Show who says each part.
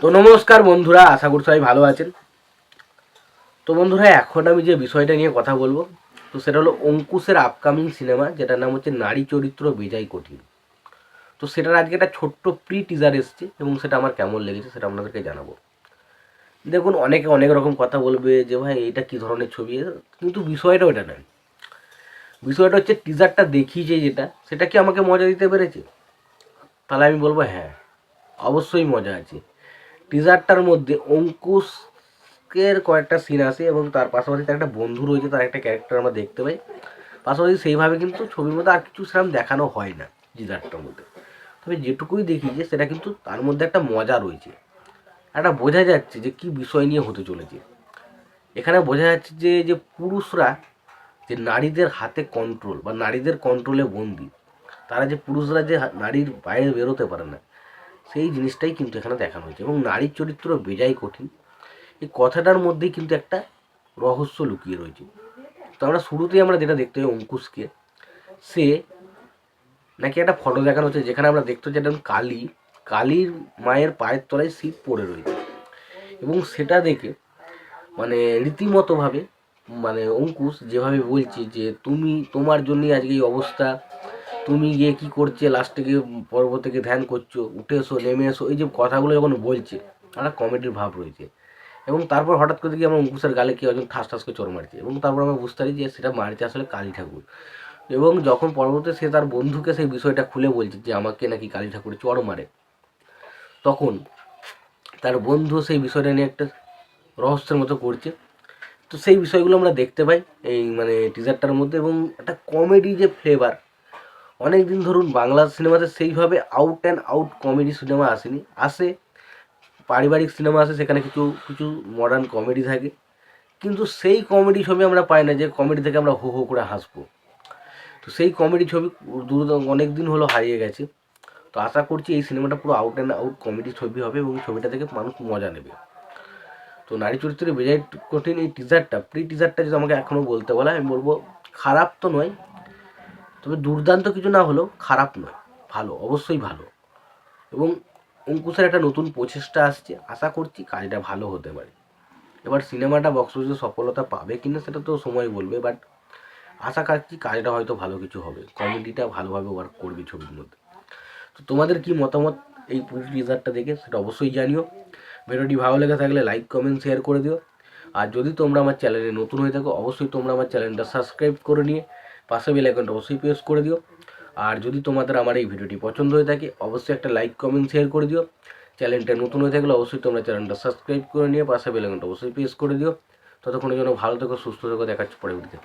Speaker 1: তো নমস্কার বন্ধুরা, আশা করি সবাই ভালো আছেন। তো বন্ধুরা, এখন আমি যে বিষয়টা নিয়ে কথা বলব, তো সেটা হলো অঙ্কুশের আপকামিং সিনেমা যেটার নাম হচ্ছে নারী চরিত্র বেজাই কঠিন। তো সেটার আজকে একটা ছোট্ট প্রি টিজার এসছে এবং সেটা আমার কেমন লেগেছে সেটা আপনাদেরকে জানাব। দেখুন, অনেকে অনেক রকম কথা বলবে যে, ভাই, এটা কী ধরনের ছবি? কিন্তু বিষয়টা ওটা নয়। বিষয়টা হচ্ছে টিজারটা দেখিয়েছে যেটা, সেটা কি আমাকে মজা দিতে পেরেছে? তাহলে আমি বলব হ্যাঁ অবশ্যই মজা আছে। টিজারটার মধ্যে অঙ্কুশের কয়েকটা সিন আছে এবং তার পাশাপাশি তার একটা বন্ধু রয়েছে, তার একটা ক্যারেক্টার আমরা দেখতে পাই। পাশাপাশি সেইভাবে কিন্তু ছবির মধ্যে আর কিছু সেরকম দেখানো হয় না টিজারটার মধ্যে। তবে যেটুকুই দেখিয়েছে সেটা কিন্তু তার মধ্যে একটা মজা রয়েছে। একটা বোঝা যাচ্ছে যে কি বিষয় নিয়ে হতে চলেছে। এখানে বোঝা যাচ্ছে যে যে পুরুষরা যে নারীদের হাতে কন্ট্রোল বা নারীদের কন্ট্রোলে বন্দি, তারা যে পুরুষরা যে নারীর বাইরে বেরোতে পারে না সেই জিনিসটাই কিন্তু এখানে দেখানো হয়েছে এবং নারীর চরিত্র বেজাই কঠিন। এই কথাটার মধ্যেই কিন্তু একটা রহস্য লুকিয়ে রয়েছে। তো আমরা শুরুতেই আমরা যেটা দেখতে পাই অঙ্কুশকে, সে নাকি একটা ফটো দেখানো হচ্ছে যেখানে আমরা দেখতে পাচ্ছি একটা কালী। কালীর মায়ের পায়ের তলায় শিব পড়ে রয়েছে এবং সেটা দেখে মানে রীতিমতোভাবে মানে অঙ্কুশ যেভাবে বলছে যে, তুমি তোমার জন্যই আজকে এই অবস্থা তুমি গিয়ে কি করছে? লাস্টে গিয়ে পর্বত থেকে ধ্যান করছ, উঠে এসো, নেমে এসো, এই যে কথাগুলো যখন বলছে, একটা কমেডির ভাব রয়েছে। এবং তারপর হঠাৎ করে দেখি আমরা অঙ্কুশের গালে কেউ একজন ঠাস ঠাস করে চোর মারছে। এবং তারপর আমরা বুঝতে পারি যে সেটা মারছে আসলে কালী ঠাকুর। এবং যখন পরবর্তীতে সে তার বন্ধুকে সেই বিষয়টা খুলে বলছে যে আমাকে নাকি কালী ঠাকুর চর মারে, তখন তার বন্ধু সেই বিষয়টা নিয়ে একটা রহস্যের মতো করছে। তো সেই বিষয়গুলো আমরা দেখতে পাই এই মানে টিজারটার মধ্যে এবং একটা কমেডি যে ফ্লেভার অনেক দিন ধরুন বাংলা সিনেমাতে সেইভাবে out and out comedy cinema আসেনি। আসে, পারিবারিক সিনেমা আসে, সেখানে কিছু কিছু মডার্ন কমেডি থাকে। কিন্তু সেই কমেডি ছবি আমরা পাই না, যে কমেডি থেকে আমরা হো হো করে হাসবো। তো সেই কমেডি ছবি অনেক দিন হলো হারিয়ে গেছে। তো আশা করছি এই সিনেমাটা পুরো আউট অ্যান্ড আউট কমেডি ছবি হবে এবং ছবিটা থেকে মানুষ মজা নেবে। তো নারী চরিত্রে বেজায় কঠিন এই টিজারটা প্রি টিজারটা যদি আমাকে এখনও বলতে বলা আমি বলব খারাপ তো নয় তবে দুর্দান্ত কিছু না হলেও খারাপ নয়, ভালো, অবশ্যই ভালো। এবং অঙ্কুশের একটা নতুন প্রচেষ্টা আসছে, আশা করছি কাজটা ভালো হতে পারে। এবার সিনেমাটা বক্স অফিসে সফলতা পাবে কিনা সেটা তো সময় বলবে বাট আশা করছি কাজটা হয়তো ভালো কিছু হবে। কমেডিটা ভালোভাবে ওয়ার্ক করবে ছবির মধ্যে। তো তোমাদের কি মতামত এই পুরো টিজারটা দেখে সেটা অবশ্যই জানিও। ভিডিওটি ভালো লেগে থাকলে লাইক কমেন্ট শেয়ার করে দিও। আর যদি তোমরা আমার চ্যানেলে নতুন হয়ে থাকো, অবশ্যই তোমরা আমার চ্যানেলটা সাবস্ক্রাইব করে নিয়ে পাশে বেল আইকনটা অবশ্যই প্রেস করে দিও। আর যদি তোমাদের আমার এই ভিডিওটি পছন্দ হয়ে থাকে, অবশ্যই একটা লাইক কমেন্ট শেয়ার করে দিও। চ্যানেলটা নতুন হয়ে থাকলে অবশ্যই তোমরা চ্যানেলটা সাবস্ক্রাইব করে নিয়ে পাশে বেল আইকনটা অবশ্যই প্রেস করে দিও। ততক্ষণের জন্য ভালো থেকো, সুস্থ থেকো দেখাচ্ছি পরে ভিডিওতে